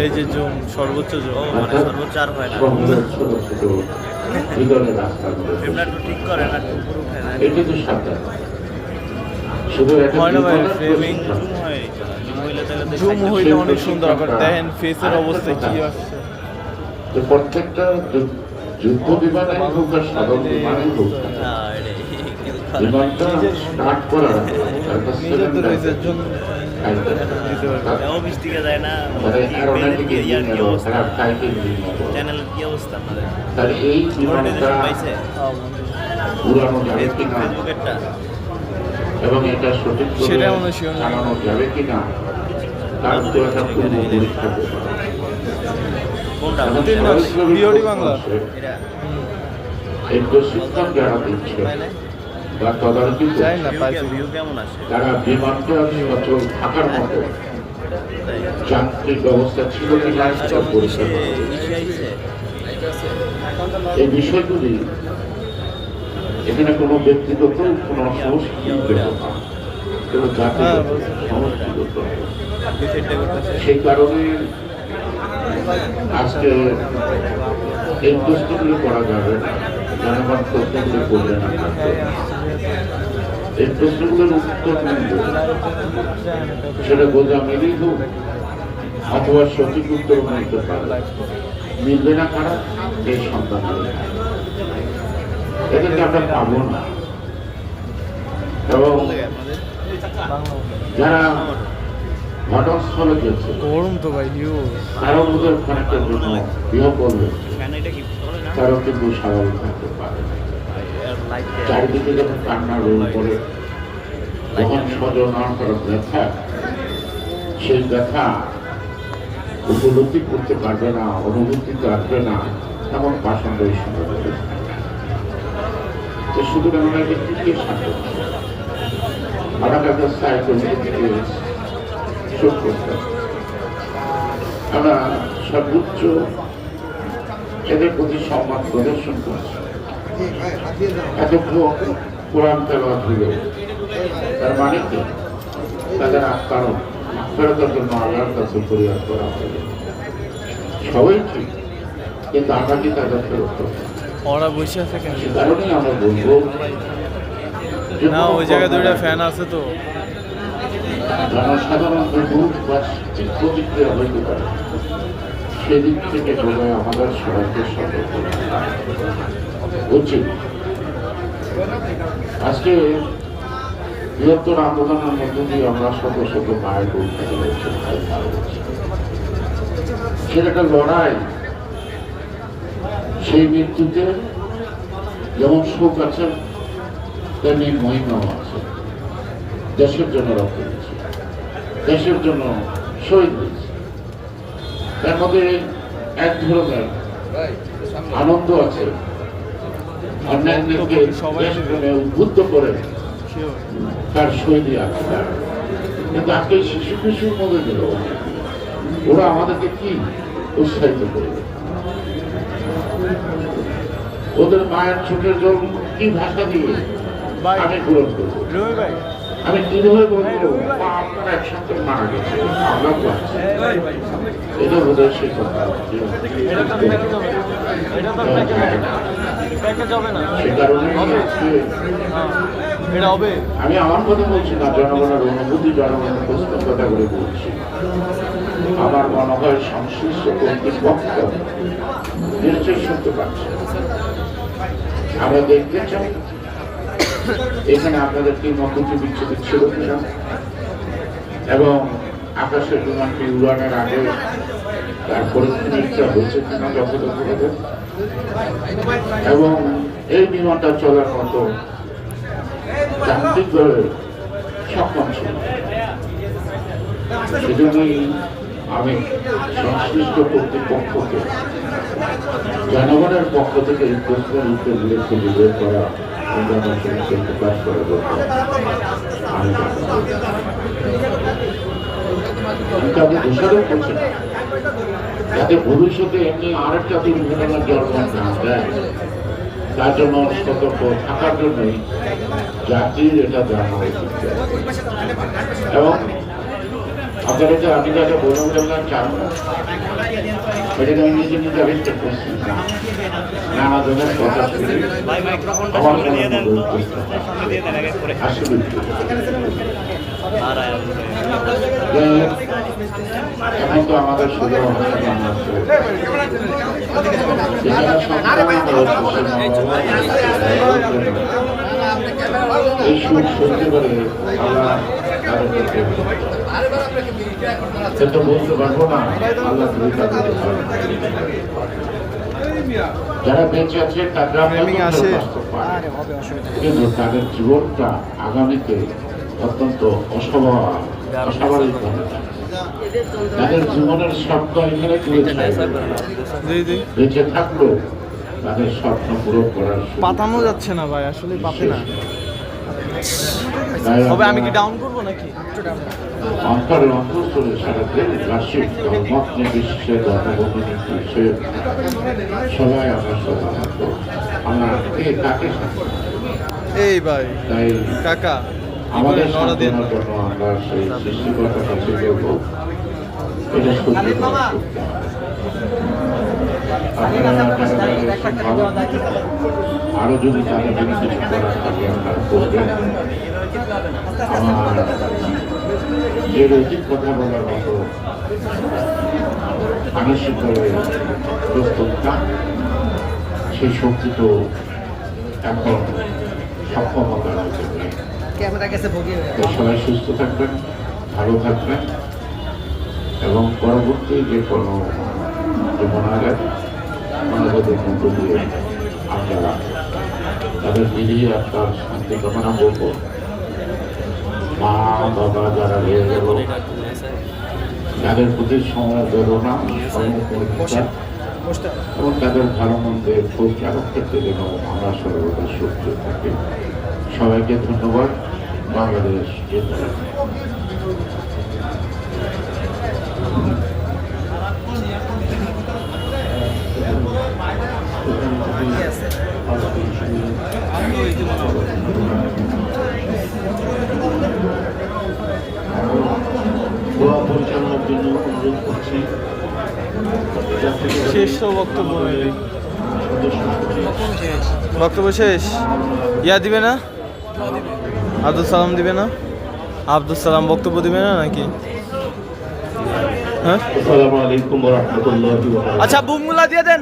এই যে জুম সর্বোচ্চ জুম মানে সর্বোচ্চ আর হয় না। ফ্রেমটা ঠিক করে না একটু উপরে উঠে না এটি তো সাবধান শুধু হয় না ভাই, বিপদের জুম হয়ে হইলে অনেক সুন্দর আবার দেখেন ফেসের অবস্থা কি আসছে। যে প্রত্যেকটা যুদ্ধ বিমানে হোক আর সাধারণ বিমানে হোক না, এটাই। কিন্তু খারাপ। বিমানটা স্টার্ট করার আগে তারপর বৃষ্টি দিকে যায় না কি- ইয়ার কি অবস্থা। চ্যানেলের কি অবস্থা আপনাদের এই পাইছে ফেসবুকেরটা এবং এটা সঠিক সেটা মনে না। চালানো যাবে কিনা তার তো একটা পূর্ব পরীক্ষা কোনটা BOD বাংলা। এটা এই প্রশিক্ষণ যারা দিচ্ছে বা তদারকি view কেমন আসে তারা বিমানটা সচল থাকার মতো। যান্ত্রিক ব্যবস্থা ছিল কিনা সেটা আইছে? এই বিষয়গুলি এখানে কোনো ব্যক্তিগত কোনো সংস্কৃতিগত না। কোনো জাতিগত হ্যাঁ, সংস্কৃতিগত। সেই কারণে আজকে এই প্রশ্নগুলি করা যাবে না। জনগণ প্রশ্নগুলি করবে থাকবে এই প্রশ্নগুলোর উত্তর মিলবে সেটা বোঝা মিলেই হোক অথবা সঠিক উত্তর মিলতে পারে মিলবে না কারা? এই সন্তান এদেরকে আমরা পাবো না। এবং যারা ঘটনাস্থলে গেছে গরম তো ভাই হিউজ কারও ওদের খানিকটার জন্য বিহ করবে ফ্যান এটা কি চলে না? তারাও কিন্তু স্বাভাবিক থাকতে পারে। চারিদিকে যখন কান্না রোল করে, যখন স্বজনার করা ব্যথা, সেই ব্যথা উপলব্ধি করতে পারবে না অনুভূতিতে আসবে না, এমন পাষণ্ড এই। তো সুতরাং আমরা একটু কে সাথে আমার কাছে সাইকোলজিকে শোধ করতে আমরা সর্বোচ্চ এদের প্রতি সম্মান প্রদর্শন করছি। এতক্ষণ কোরআন তেলাওয়াত হইল। তার মানে কি? তাদের আত্মার ফেরতের জন্য আল্লাহর কাছে পরিহার করা হবে। সবাই ঠিক কিন্তু আমরা কি তাদের ফেরত? ওরা বসে আছে কেন? কারণেই আমরা বলব না ওই জায়গায় দুইটা ফ্যান আছে তো। জনসাধারণ বিমুখ বা প্রতিক্রিয়া হইতে পারে। সেদিক থেকে বোধহয় আমাদের সবাইকে সতর্ক উচিত আজকে বৃহত্তর আন্দোলনের মধ্য দিয়ে আমরা শত শত মায়ের বলতে সেটা লড়াই, সেই মৃত্যুতে যেমন সুখ আছে, তেমনি মহিমাও আছে। দেশের জন্য রক্ত দিয়েছে দেশের জন্য শহীদ হয়েছে। তার মধ্যে এক ধরনের আনন্দ আছে। অন্যান্যকে উদ্বুদ্ধ করে তার শৈলী আছে। কিন্তু আজকে শিশু কিশোর মধ্যে গেল ওরা আমাদেরকে কি উৎসাহিত করবে ওদের মায়ের চোখের জল কি ভাষা দিয়ে ভাই। আমি পূরণ করব? আমি কীভাবে বলব আপনার একসাথে মারা গেছে। আমরা পাচ্ছি এটা বোধ হয় সেই কথা। সে কারণে হ্যাঁ। আমি আমার কথা বলছি না জনগণের অনুভূতি জনগণের প্রশ্ন কথা করে বলছি। আমার মনে হয় সংশ্লিষ্ট কর্তৃপক্ষ নিশ্চয় শুনতে পাচ্ছে। আমরা দেখতে চাই। এখানে আপনাদের কি মন্তব্য বিচ্ছেদ ছিল কিনা? এবং আকাশের বিমানটি উড়ানের আগে তার পরীক্ষা হয়েছে কিনা যথাযথভাবে এবং এই বিমানটা চলার মতো যান্ত্রিকভাবে সক্ষম ছিল। সেজন্যই আমি সংশ্লিষ্ট কর্তৃপক্ষকে জনগণের পক্ষ থেকে এই প্রশ্নের বের করা যাতে ভবিষ্যতে এমনি আরেকটা দুর্ঘটনার জন্ম না দেয় তার জন্য সতর্ক থাকার জন্যই জাতির এটা জানা উচিত। এবং আপনারা তো আমি যাকে বলে বললাম চান না। এটাকে আমি নিজে নিজে আবিষ্কার করছি না আমাদের কথা শুনে আমার সামনে দিয়ে দেন তো হলো। সামনে দিয়ে দেন আগে করে আসলে এখন তো আমাদের শুধু এই সুখ করে আল্লাহ বলতে পারব না আল্লাহ তুমি। যারা বেঁচে আছে তারা। কিন্তু তাদের জীবনটা আগামীতে অত্যন্ত অস্বাভাবিক অস্বাভাবিক হবে। তাদের জীবনের স্বপ্ন এখানে তুলে বেঁচে থাকলেও তাদের স্বপ্ন পূরণ করার পাতানো যাচ্ছে না ভাই আসলে পাতে না। তবে আমি কি ডাউন করব নাকি? অন্তরে অন্তঃস্থলে সারা দেশ বার্ষিক ধর্মত নির্বিশেষে ধর্মবন্ধু নির্বিশেষে সবাই আমরা সদানত আমরা কে কাকে এই ভাই তাই কাকা আমাদের নড়া দিয়ে সান্ত্বনার জন্য আমরা সেই সৃষ্টিকর্তার কাছে করব এটা সত্যি। আপনারা আরও যদি তাদের জন্য কিছু করার থাকে আপনারা করবেন আমার যে কথা বলার মতো মানসিকভাবে সেই শক্তি তো এখন সবাই সুস্থ থাকবেন ভালো থাকবেন এবং পরবর্তী যে কোনো যে মনাজাত মনাজাতের মধ্য দিয়ে আমরা তাদের মিলিয়ে আপনার শান্তি কামনা করব মা, বাবা যারা রয়ে গেল, তাদের প্রতি সমবেদনা এবং তাদের ভালো মন্দের পরিচালক ক্ষেত্রে যেন আমরা সর্বদা সুস্থ থাকি। সবাইকে ধন্যবাদ। বাংলাদেশ জিন্দাবাদ। বক্তব্য বক্তব্য শেষ? ইয়া দিবে না? আব্দুল সালাম দিবে না? আব্দুল সালাম বক্তব্য দিবে না নাকি? হ্যাঁ? আচ্ছা বুমগুলা দিয়ে দেন।